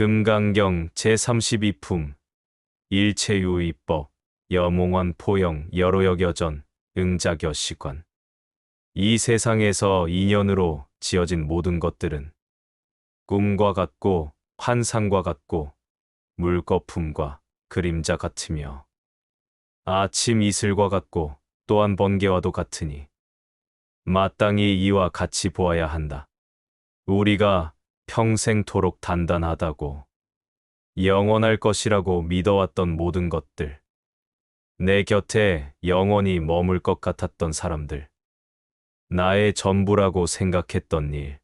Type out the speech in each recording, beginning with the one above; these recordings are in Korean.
금강경 제32품 일체유의법 여몽원 포영 여로역여전 응자겨시관 이 세상에서 인연으로 지어진 모든 것들은 꿈과 같고 환상과 같고 물거품과 그림자 같으며 아침 이슬과 같고 또한 번개와도 같으니 마땅히 이와 같이 보아야 한다. 우리가 평생토록 단단하다고 영원할 것이라고 믿어왔던 모든 것들. 내 곁에 영원히 머물 것 같았던 사람들. 나의 전부라고 생각했던 일.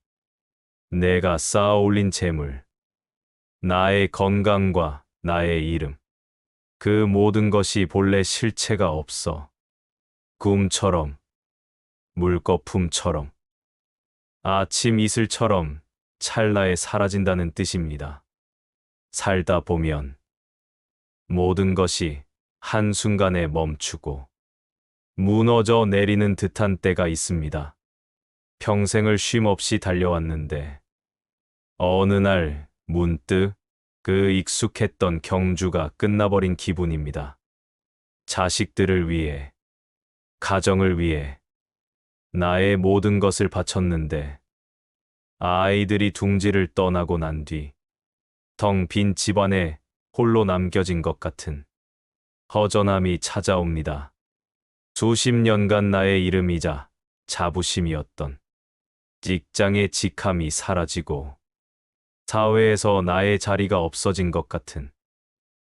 내가 쌓아 올린 재물. 나의 건강과 나의 이름. 그 모든 것이 본래 실체가 없어. 꿈처럼, 물거품처럼, 아침 이슬처럼 찰나에 사라진다는 뜻입니다. 살다 보면 모든 것이 한순간에 멈추고 무너져 내리는 듯한 때가 있습니다. 평생을 쉼 없이 달려왔는데 어느 날 문득 그 익숙했던 경주가 끝나버린 기분입니다. 자식들을 위해, 가정을 위해 나의 모든 것을 바쳤는데 아이들이 둥지를 떠나고 난 뒤 텅 빈 집안에 홀로 남겨진 것 같은 허전함이 찾아옵니다. 수십 년간 나의 이름이자 자부심이었던 직장의 직함이 사라지고 사회에서 나의 자리가 없어진 것 같은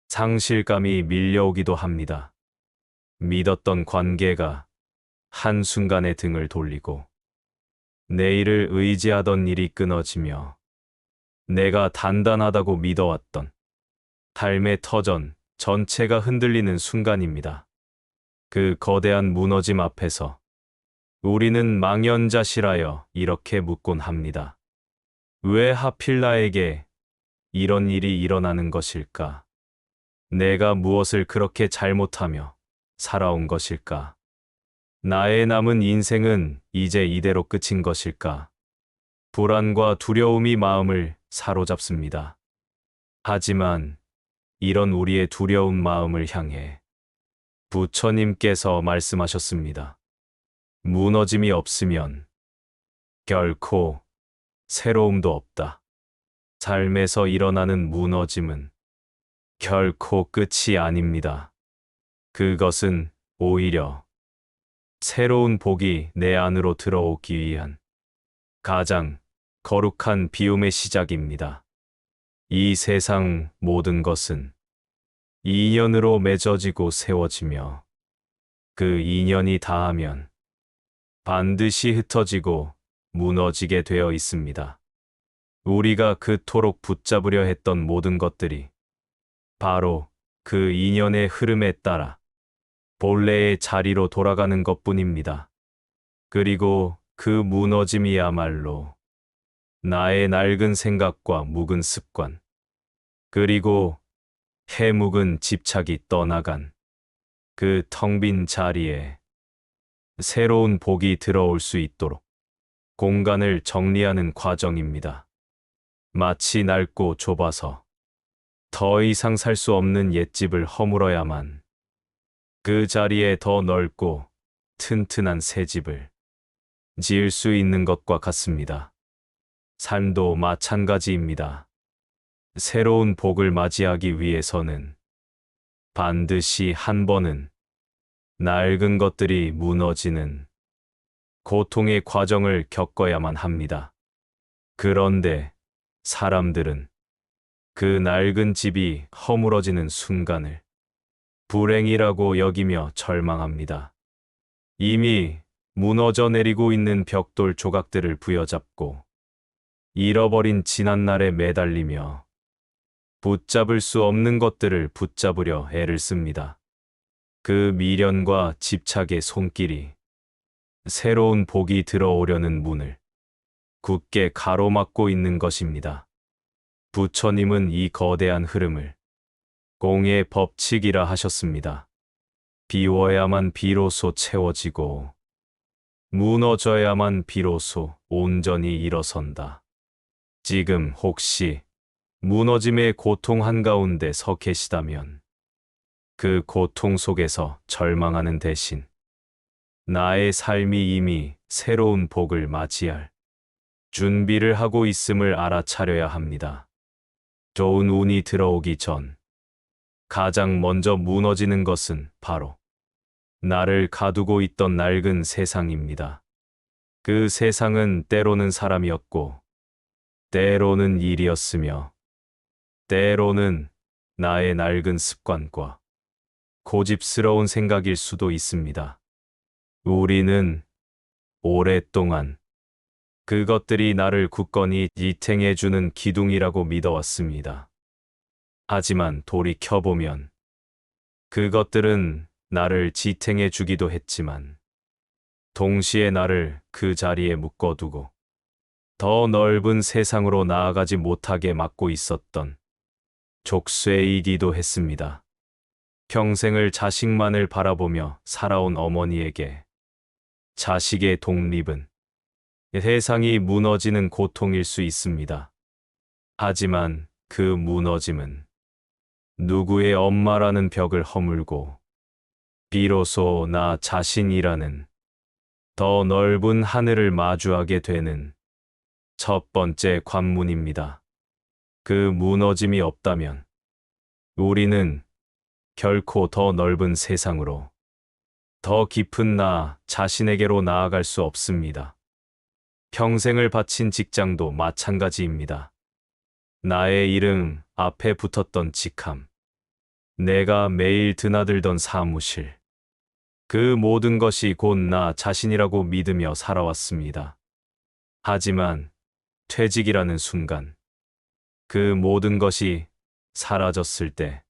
상실감이 밀려오기도 합니다. 믿었던 관계가 한순간에 등을 돌리고 내일을 의지하던 일이 끊어지며 내가 단단하다고 믿어왔던 삶의 터전 전체가 흔들리는 순간입니다. 그 거대한 무너짐 앞에서 우리는 망연자실하여 이렇게 묻곤 합니다. 왜 하필 나에게 이런 일이 일어나는 것일까? 내가 무엇을 그렇게 잘못하며 살아온 것일까? 나의 남은 인생은 이제 이대로 끝인 것일까? 불안과 두려움이 마음을 사로잡습니다. 하지만 이런 우리의 두려운 마음을 향해 부처님께서 말씀하셨습니다. 무너짐이 없으면 결코 새로움도 없다. 삶에서 일어나는 무너짐은 결코 끝이 아닙니다. 그것은 오히려 새로운 복이 내 안으로 들어오기 위한 가장 거룩한 비움의 시작입니다. 이 세상 모든 것은 인연으로 맺어지고 세워지며 그 인연이 닿으면 반드시 흩어지고 무너지게 되어 있습니다. 우리가 그토록 붙잡으려 했던 모든 것들이 바로 그 인연의 흐름에 따라 본래의 자리로 돌아가는 것 뿐입니다. 그리고 그 무너짐이야말로 나의 낡은 생각과 묵은 습관, 그리고 해묵은 집착이 떠나간 그 텅 빈 자리에 새로운 복이 들어올 수 있도록 공간을 정리하는 과정입니다. 마치 낡고 좁아서 더 이상 살 수 없는 옛집을 허물어야만 그 자리에 더 넓고 튼튼한 새 집을 지을 수 있는 것과 같습니다. 삶도 마찬가지입니다. 새로운 복을 맞이하기 위해서는 반드시 한 번은 낡은 것들이 무너지는 고통의 과정을 겪어야만 합니다. 그런데 사람들은 그 낡은 집이 허물어지는 순간을 불행이라고 여기며 절망합니다. 이미 무너져 내리고 있는 벽돌 조각들을 부여잡고 잃어버린 지난날에 매달리며 붙잡을 수 없는 것들을 붙잡으려 애를 씁니다. 그 미련과 집착의 손길이 새로운 복이 들어오려는 문을 굳게 가로막고 있는 것입니다. 부처님은 이 거대한 흐름을 공의 법칙이라 하셨습니다. 비워야만 비로소 채워지고 무너져야만 비로소 온전히 일어선다. 지금 혹시 무너짐의 고통 한가운데 서 계시다면 그 고통 속에서 절망하는 대신 나의 삶이 이미 새로운 복을 맞이할 준비를 하고 있음을 알아차려야 합니다. 좋은 운이 들어오기 전 가장 먼저 무너지는 것은 바로 나를 가두고 있던 낡은 세상입니다. 그 세상은 때로는 사람이었고, 때로는 일이었으며, 때로는 나의 낡은 습관과 고집스러운 생각일 수도 있습니다. 우리는 오랫동안 그것들이 나를 굳건히 지탱해주는 기둥이라고 믿어왔습니다. 하지만 돌이켜보면 그것들은 나를 지탱해 주기도 했지만 동시에 나를 그 자리에 묶어두고 더 넓은 세상으로 나아가지 못하게 막고 있었던 족쇄이기도 했습니다. 평생을 자식만을 바라보며 살아온 어머니에게 자식의 독립은 세상이 무너지는 고통일 수 있습니다. 하지만 그 무너짐은 누구의 엄마라는 벽을 허물고 비로소 나 자신이라는 더 넓은 하늘을 마주하게 되는 첫 번째 관문입니다. 그 무너짐이 없다면 우리는 결코 더 넓은 세상으로 더 깊은 나 자신에게로 나아갈 수 없습니다. 평생을 바친 직장도 마찬가지입니다. 나의 이름 앞에 붙었던 직함, 내가 매일 드나들던 사무실, 그 모든 것이 곧 나 자신이라고 믿으며 살아왔습니다. 하지만 퇴직이라는 순간, 그 모든 것이 사라졌을 때,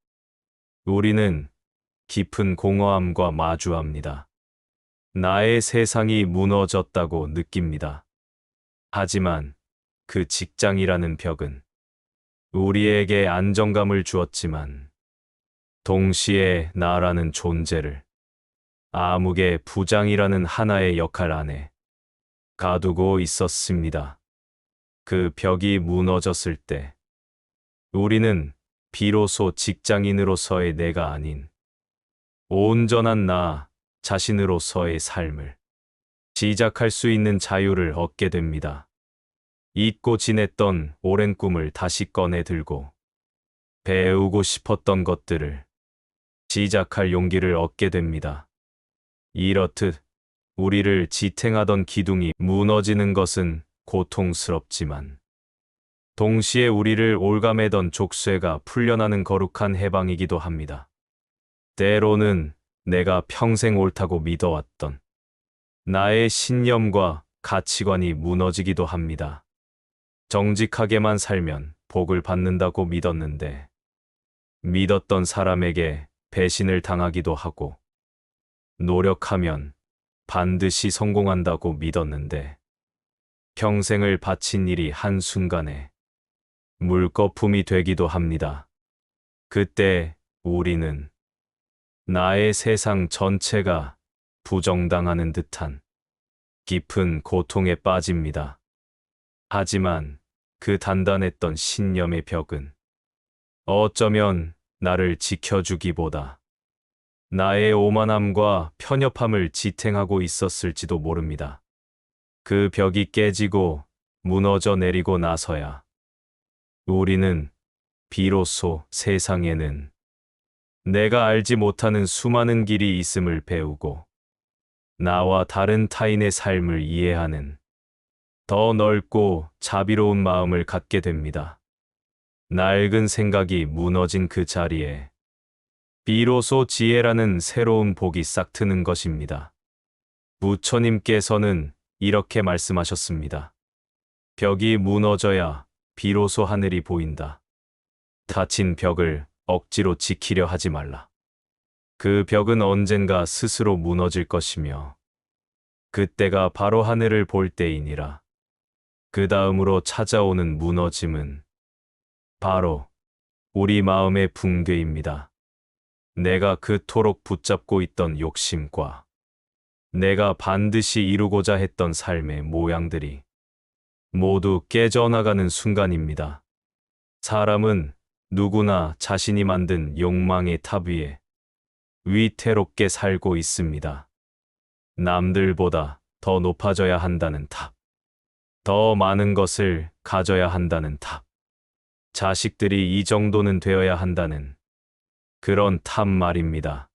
우리는 깊은 공허함과 마주합니다. 나의 세상이 무너졌다고 느낍니다. 하지만 그 직장이라는 벽은 우리에게 안정감을 주었지만 동시에 나라는 존재를 암흑의 부장이라는 하나의 역할 안에 가두고 있었습니다. 그 벽이 무너졌을 때 우리는 비로소 직장인으로서의 내가 아닌 온전한 나 자신으로서의 삶을 시작할 수 있는 자유를 얻게 됩니다. 잊고 지냈던 오랜 꿈을 다시 꺼내 들고 배우고 싶었던 것들을 시작할 용기를 얻게 됩니다. 이렇듯 우리를 지탱하던 기둥이 무너지는 것은 고통스럽지만 동시에 우리를 올가매던 족쇄가 풀려나는 거룩한 해방이기도 합니다. 때로는 내가 평생 옳다고 믿어왔던 나의 신념과 가치관이 무너지기도 합니다. 정직하게만 살면 복을 받는다고 믿었는데 믿었던 사람에게 배신을 당하기도 하고 노력하면 반드시 성공한다고 믿었는데 평생을 바친 일이 한순간에 물거품이 되기도 합니다. 그때 우리는 나의 세상 전체가 부정당하는 듯한 깊은 고통에 빠집니다. 하지만 그 단단했던 신념의 벽은 어쩌면 나를 지켜주기보다 나의 오만함과 편협함을 지탱하고 있었을지도 모릅니다. 그 벽이 깨지고 무너져 내리고 나서야 우리는 비로소 세상에는 내가 알지 못하는 수많은 길이 있음을 배우고 나와 다른 타인의 삶을 이해하는 더 넓고 자비로운 마음을 갖게 됩니다. 낡은 생각이 무너진 그 자리에 비로소 지혜라는 새로운 복이 싹 트는 것입니다. 부처님께서는 이렇게 말씀하셨습니다. 벽이 무너져야 비로소 하늘이 보인다. 닫힌 벽을 억지로 지키려 하지 말라. 그 벽은 언젠가 스스로 무너질 것이며, 그때가 바로 하늘을 볼 때이니라. 그 다음으로 찾아오는 무너짐은 바로 우리 마음의 붕괴입니다. 내가 그토록 붙잡고 있던 욕심과 내가 반드시 이루고자 했던 삶의 모양들이 모두 깨져나가는 순간입니다. 사람은 누구나 자신이 만든 욕망의 탑 위에 위태롭게 살고 있습니다. 남들보다 더 높아져야 한다는 탑. 더 많은 것을 가져야 한다는 탑. 자식들이 이 정도는 되어야 한다는 그런 탑 말입니다.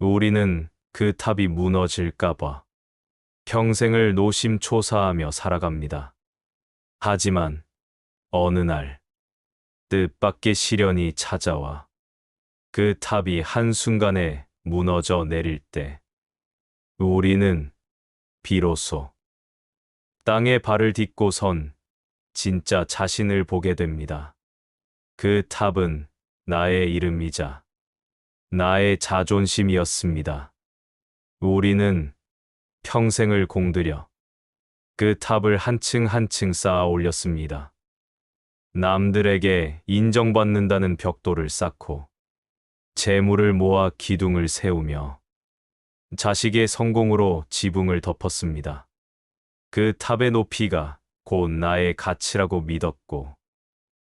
우리는 그 탑이 무너질까봐 평생을 노심초사하며 살아갑니다. 하지만 어느 날 뜻밖의 시련이 찾아와 그 탑이 한순간에 무너져 내릴 때 우리는 비로소 땅에 발을 딛고 선 진짜 자신을 보게 됩니다. 그 탑은 나의 이름이자 나의 자존심이었습니다. 우리는 평생을 공들여 그 탑을 한층 한층 쌓아 올렸습니다. 남들에게 인정받는다는 벽돌을 쌓고 재물을 모아 기둥을 세우며 자식의 성공으로 지붕을 덮었습니다. 그 탑의 높이가 곧 나의 가치라고 믿었고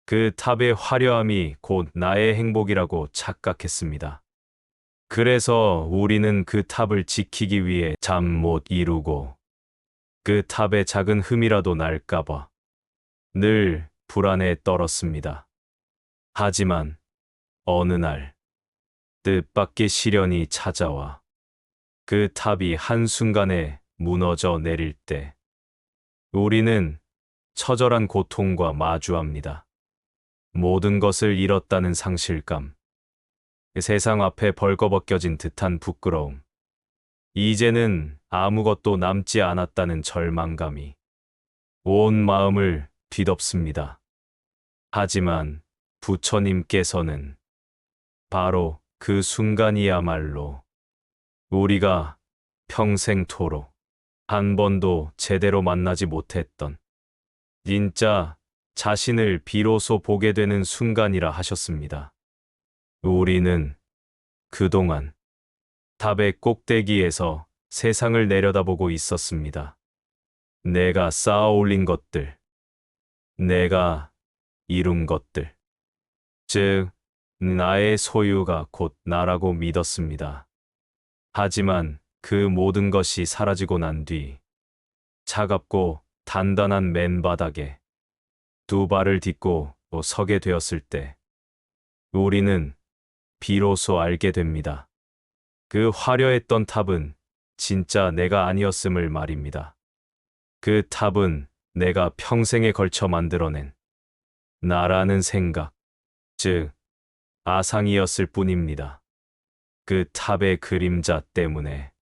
그 탑의 화려함이 곧 나의 행복이라고 착각했습니다. 그래서 우리는 그 탑을 지키기 위해 잠 못 이루고 그 탑의 작은 흠이라도 날까봐 늘 불안에 떨었습니다. 하지만 어느 날 뜻밖의 시련이 찾아와 그 탑이 한순간에 무너져 내릴 때 우리는 처절한 고통과 마주합니다. 모든 것을 잃었다는 상실감, 세상 앞에 벌거벗겨진 듯한 부끄러움, 이제는 아무것도 남지 않았다는 절망감이 온 마음을 뒤덮습니다. 하지만 부처님께서는 바로 그 순간이야말로 우리가 평생토록 한 번도 제대로 만나지 못했던 진짜 자신을 비로소 보게 되는 순간이라 하셨습니다. 우리는 그동안 탑의 꼭대기에서 세상을 내려다보고 있었습니다. 내가 쌓아 올린 것들, 내가 이룬 것들, 즉, 나의 소유가 곧 나라고 믿었습니다. 하지만 그 모든 것이 사라지고 난 뒤, 차갑고 단단한 맨바닥에 두 발을 딛고 또 서게 되었을 때, 우리는 비로소 알게 됩니다. 그 화려했던 탑은 진짜 내가 아니었음을 말입니다. 그 탑은 내가 평생에 걸쳐 만들어낸 나라는 생각, 즉, 아상이었을 뿐입니다. 그 탑의 그림자 때문에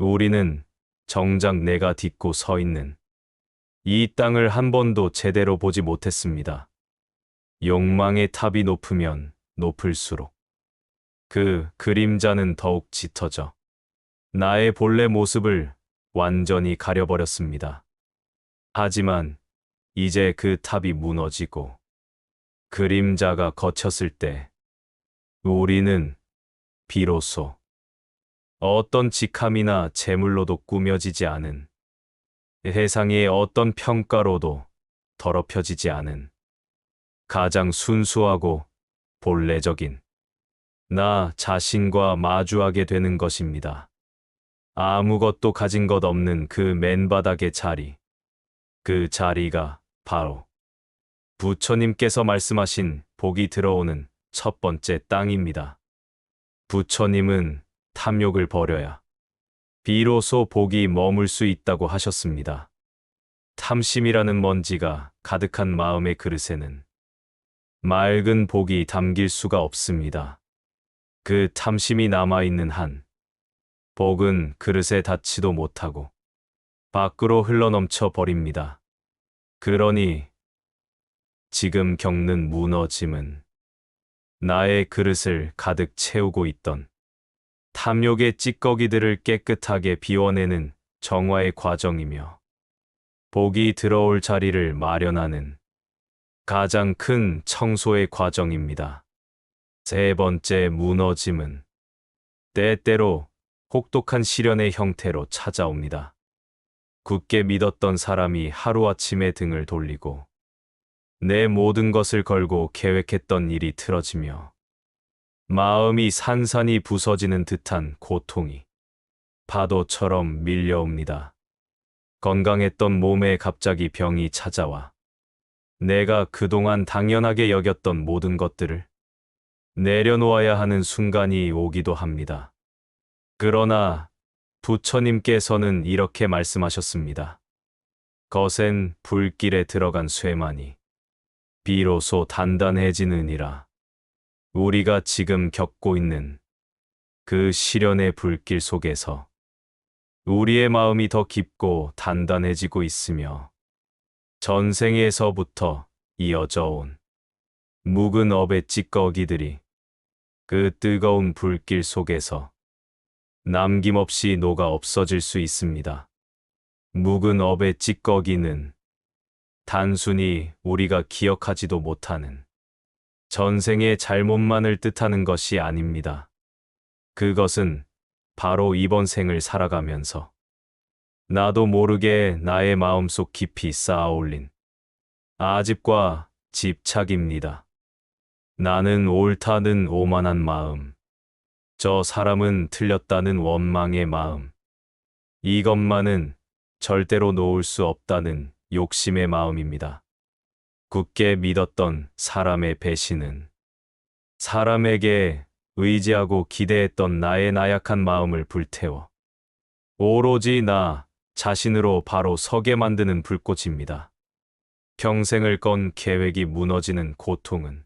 우리는 정작 내가 딛고 서 있는 이 땅을 한 번도 제대로 보지 못했습니다. 욕망의 탑이 높으면 높을수록 그 그림자는 더욱 짙어져 나의 본래 모습을 완전히 가려버렸습니다. 하지만 이제 그 탑이 무너지고 그림자가 걷혔을 때 우리는 비로소 어떤 직함이나 재물로도 꾸며지지 않은 세상의 어떤 평가로도 더럽혀지지 않은 가장 순수하고 본래적인 나 자신과 마주하게 되는 것입니다. 아무것도 가진 것 없는 그 맨바닥의 자리. 그 자리가 바로 부처님께서 말씀하신 복이 들어오는 첫 번째 땅입니다. 부처님은 탐욕을 버려야 비로소 복이 머물 수 있다고 하셨습니다. 탐심이라는 먼지가 가득한 마음의 그릇에는 맑은 복이 담길 수가 없습니다. 그 탐심이 남아있는 한 복은 그릇에 닿지도 못하고 밖으로 흘러넘쳐 버립니다. 그러니 지금 겪는 무너짐은 나의 그릇을 가득 채우고 있던 탐욕의 찌꺼기들을 깨끗하게 비워내는 정화의 과정이며 복이 들어올 자리를 마련하는 가장 큰 청소의 과정입니다. 세 번째 무너짐은 때때로 혹독한 시련의 형태로 찾아옵니다. 굳게 믿었던 사람이 하루아침에 등을 돌리고 내 모든 것을 걸고 계획했던 일이 틀어지며 마음이 산산이 부서지는 듯한 고통이 파도처럼 밀려옵니다. 건강했던 몸에 갑자기 병이 찾아와 내가 그동안 당연하게 여겼던 모든 것들을 내려놓아야 하는 순간이 오기도 합니다. 그러나 부처님께서는 이렇게 말씀하셨습니다. 거센 불길에 들어간 쇠만이 비로소 단단해지느니라. 우리가 지금 겪고 있는 그 시련의 불길 속에서 우리의 마음이 더 깊고 단단해지고 있으며 전생에서부터 이어져 온 묵은 업의 찌꺼기들이 그 뜨거운 불길 속에서 남김없이 녹아 없어질 수 있습니다. 묵은 업의 찌꺼기는 단순히 우리가 기억하지도 못하는 전생의 잘못만을 뜻하는 것이 아닙니다. 그것은 바로 이번 생을 살아가면서 나도 모르게 나의 마음속 깊이 쌓아올린 아집과 집착입니다. 나는 옳다는 오만한 마음, 저 사람은 틀렸다는 원망의 마음, 이것만은 절대로 놓을 수 없다는 욕심의 마음입니다. 굳게 믿었던 사람의 배신은 사람에게 의지하고 기대했던 나의 나약한 마음을 불태워 오로지 나 자신으로 바로 서게 만드는 불꽃입니다. 평생을 건 계획이 무너지는 고통은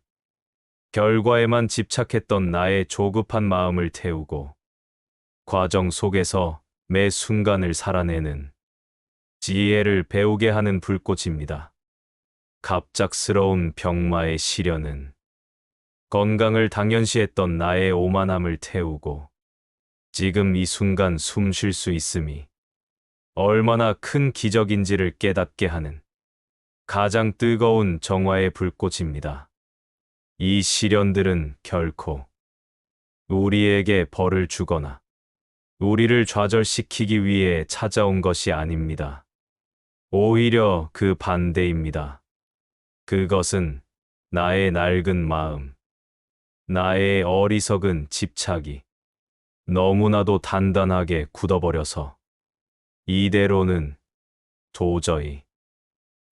결과에만 집착했던 나의 조급한 마음을 태우고 과정 속에서 매 순간을 살아내는 지혜를 배우게 하는 불꽃입니다. 갑작스러운 병마의 시련은 건강을 당연시했던 나의 오만함을 태우고 지금 이 순간 숨 쉴 수 있음이 얼마나 큰 기적인지를 깨닫게 하는 가장 뜨거운 정화의 불꽃입니다. 이 시련들은 결코 우리에게 벌을 주거나 우리를 좌절시키기 위해 찾아온 것이 아닙니다. 오히려 그 반대입니다. 그것은 나의 낡은 마음, 나의 어리석은 집착이 너무나도 단단하게 굳어버려서 이대로는 도저히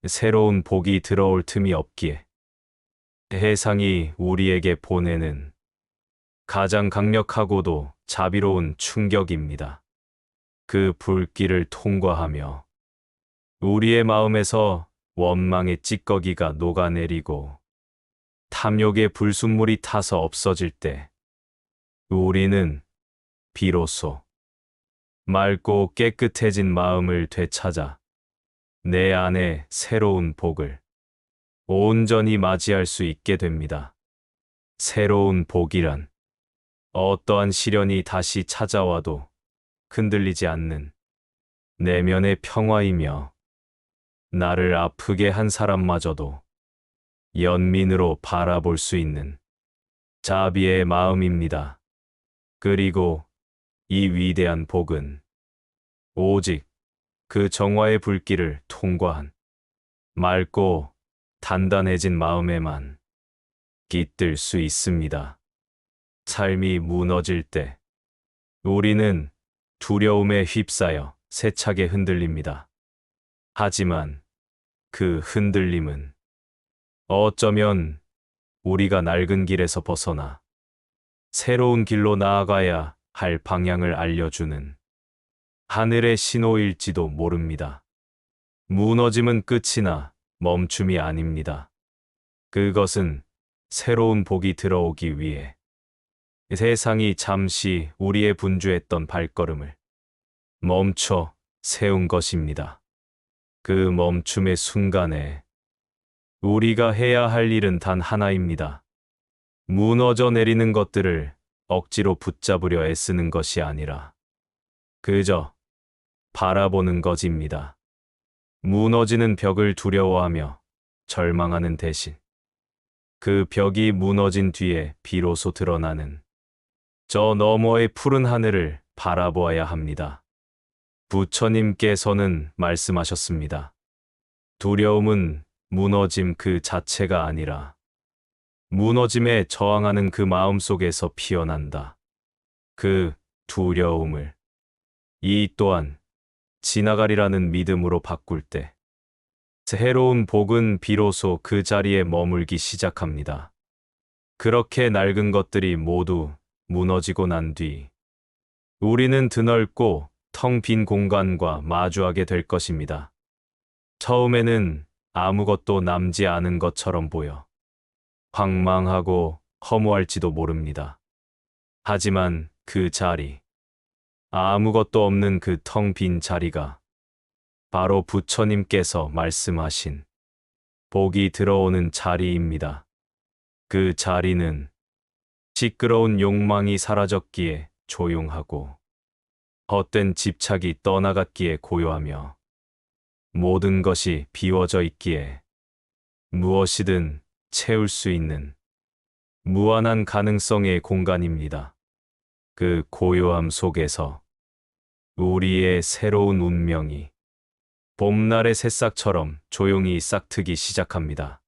새로운 복이 들어올 틈이 없기에 해상이 우리에게 보내는 가장 강력하고도 자비로운 충격입니다. 그 불길을 통과하며 우리의 마음에서 원망의 찌꺼기가 녹아내리고 탐욕의 불순물이 타서 없어질 때 우리는 비로소 맑고 깨끗해진 마음을 되찾아 내 안에 새로운 복을 온전히 맞이할 수 있게 됩니다. 새로운 복이란 어떠한 시련이 다시 찾아와도 흔들리지 않는 내면의 평화이며 나를 아프게 한 사람마저도 연민으로 바라볼 수 있는 자비의 마음입니다. 그리고 이 위대한 복은 오직 그 정화의 불길을 통과한 맑고 단단해진 마음에만 깃들 수 있습니다. 삶이 무너질 때 우리는 두려움에 휩싸여 세차게 흔들립니다. 하지만 그 흔들림은 어쩌면 우리가 낡은 길에서 벗어나 새로운 길로 나아가야 할 방향을 알려주는 하늘의 신호일지도 모릅니다. 무너짐은 끝이나 멈춤이 아닙니다. 그것은 새로운 복이 들어오기 위해 세상이 잠시 우리의 분주했던 발걸음을 멈춰 세운 것입니다. 그 멈춤의 순간에 우리가 해야 할 일은 단 하나입니다. 무너져 내리는 것들을 억지로 붙잡으려 애쓰는 것이 아니라 그저 바라보는 것입니다. 무너지는 벽을 두려워하며 절망하는 대신 그 벽이 무너진 뒤에 비로소 드러나는 저 너머의 푸른 하늘을 바라보아야 합니다. 부처님께서는 말씀하셨습니다. 두려움은 무너짐 그 자체가 아니라 무너짐에 저항하는 그 마음 속에서 피어난다. 그 두려움을 이 또한 지나가리라는 믿음으로 바꿀 때 새로운 복은 비로소 그 자리에 머물기 시작합니다. 그렇게 낡은 것들이 모두 무너지고 난 뒤 우리는 드넓고 텅 빈 공간과 마주하게 될 것입니다. 처음에는 아무것도 남지 않은 것처럼 보여 황망하고 허무할지도 모릅니다. 하지만 그 자리, 아무것도 없는 그 텅 빈 자리가 바로 부처님께서 말씀하신 복이 들어오는 자리입니다. 그 자리는 시끄러운 욕망이 사라졌기에 조용하고 헛된 집착이 떠나갔기에 고요하며 모든 것이 비워져 있기에 무엇이든 채울 수 있는 무한한 가능성의 공간입니다. 그 고요함 속에서 우리의 새로운 운명이 봄날의 새싹처럼 조용히 싹트기 시작합니다.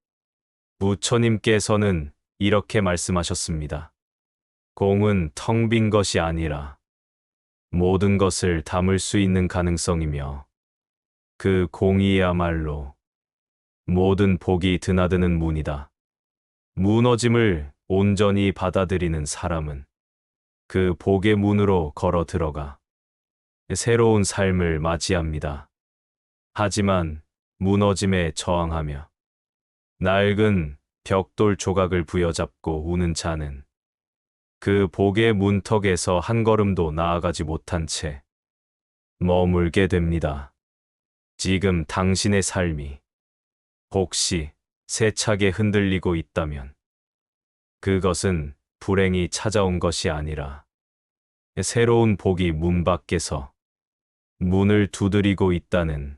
부처님께서는 이렇게 말씀하셨습니다. 공은 텅 빈 것이 아니라 모든 것을 담을 수 있는 가능성이며 그 공이야말로 모든 복이 드나드는 문이다. 무너짐을 온전히 받아들이는 사람은 그 복의 문으로 걸어 들어가 새로운 삶을 맞이합니다. 하지만 무너짐에 저항하며 낡은 벽돌 조각을 부여잡고 우는 자는 그 복의 문턱에서 한 걸음도 나아가지 못한 채 머물게 됩니다. 지금 당신의 삶이 혹시 세차게 흔들리고 있다면 그것은 불행이 찾아온 것이 아니라 새로운 복이 문 밖에서 문을 두드리고 있다는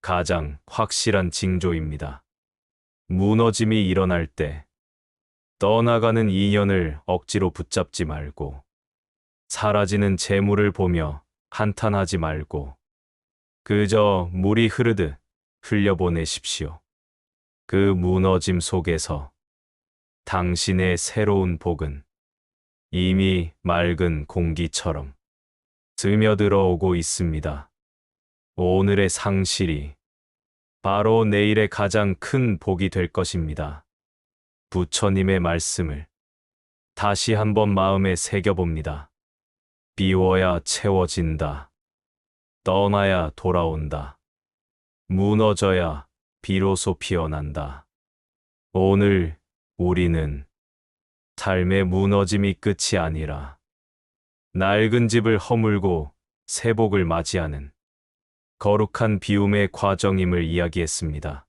가장 확실한 징조입니다. 무너짐이 일어날 때 떠나가는 인연을 억지로 붙잡지 말고 사라지는 재물을 보며 한탄하지 말고 그저 물이 흐르듯 흘려보내십시오. 그 무너짐 속에서 당신의 새로운 복은 이미 맑은 공기처럼 스며들어 오고 있습니다. 오늘의 상실이 바로 내일의 가장 큰 복이 될 것입니다. 부처님의 말씀을 다시 한번 마음에 새겨봅니다. 비워야 채워진다. 떠나야 돌아온다. 무너져야 비로소 피어난다. 오늘 우리는 삶의 무너짐이 끝이 아니라 낡은 집을 허물고 새복을 맞이하는 거룩한 비움의 과정임을 이야기했습니다.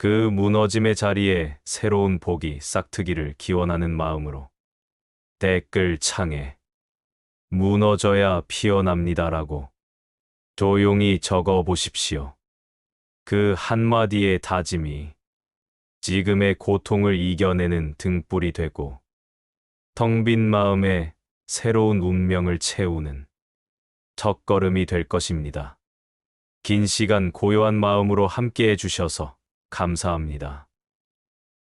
그 무너짐의 자리에 새로운 복이 싹트기를 기원하는 마음으로 댓글 창에 무너져야 피어납니다라고 조용히 적어 보십시오. 그 한마디의 다짐이 지금의 고통을 이겨내는 등불이 되고 텅 빈 마음에 새로운 운명을 채우는 첫걸음이 될 것입니다. 긴 시간 고요한 마음으로 함께 해 주셔서 감사합니다.